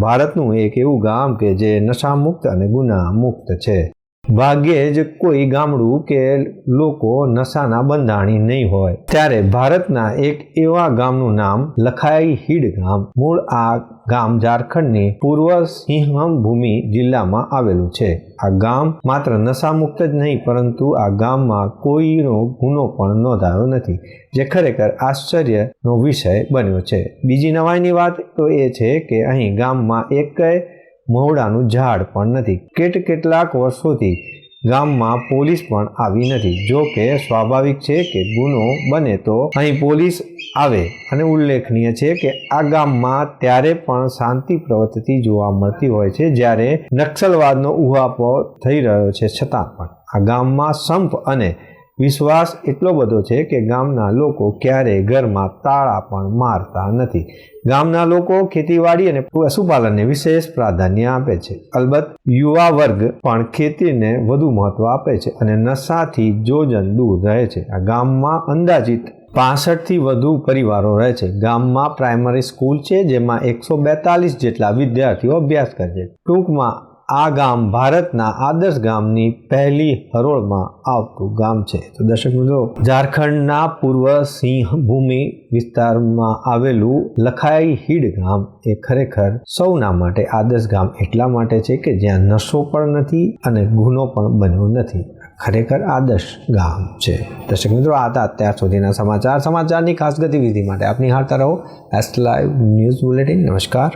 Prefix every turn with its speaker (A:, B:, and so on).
A: ભારતનું એક એવું ગામ કે જે નશામુક્ત અને ગુના મુક્ત છે. ભાગ્યે જ કોઈ ગામડું કે લોકો નશાના બંધાણી નહીં હોય. ત્યારે ભારતના એક એવા ગામનું નામ લખાઈ હીડ ગામ. મૂળ આ ગામ ઝારખંડની પૂર્વ સિંહમ ભૂમિ જિલ્લામાં આવેલું છે. આ ગામ માત્ર નશામુક્ત જ નહીં, પરંતુ આ ગામમાં કોઈનો ગુનો પણ નોંધાયો નથી, જે ખરેખર આશ્ચર્યનો વિષય બન્યો છે. બીજી નવાઈની વાત તો એ છે કે અહીં ગામમાં એકેય મહુડાનું ઝાડ પણ નથી. કેટ કેટલાક વર્ષોથી ગામમાં પોલીસ પણ આવી નથી. જો કે સ્વાભાવિક છે કે ગુનો બને તો અહીં પોલીસ આવે અને ઉલ્લેખનીય છે કે આ ગામમાં ત્યારે પણ શાંતિ પ્રવૃત્તિ જોવા મળતી હોય છે જ્યારે નક્સલવાદનો ઉહાપો થઈ રહ્યો છે. છતાં પણ આ ગામમાં સંપ અને વિશ્વાસ એટલો બધો છે કે ગામના લોકો ક્યારેય ઘરમાં તાળા પણ મારતા નથી. ગામના લોકો ખેતીવાડી અને પશુપાલનને વિશેષ પ્રાધાન્ય આપે છે. અલબત્ત, યુવા વર્ગ પણ ખેતીને વધુ મહત્વ આપે છે અને નશાથી જોજન દૂર રહે છે. આ ગામમાં અંદાજિત પાસઠથી વધુ પરિવારો રહે છે. ગામમાં પ્રાઇમરી સ્કૂલ છે જેમાં એકસો બેતાલીસ જેટલા વિદ્યાર્થીઓ અભ્યાસ કરે છે. ટૂંકમાં આ ગામ ભારતના આદર્શ ગામની પહેલી હરોળમાં આવતું ગામ છે. તો દર્શક મિત્રો, ઝારખંડના પૂર્વ સિંહ ભૂમિ વિસ્તારમાં આવેલું લખાઈ હીડ ગામ એ ખરેખર સૌના માટે આદર્શ ગામ એટલા માટે છે કે જ્યાં નશો પણ નથી અને ગુનો પણ બન્યો નથી. ખરેખર આદર્શ ગામ છે. દર્શક મિત્રો, આ હતા અત્યાર સુધીના સમાચાર. સમાચારની ખાસ ગતિવિધિ માટે આપની હારતા રહો. એસ લાઈવ ન્યૂઝ બુલેટિન નમસ્કાર.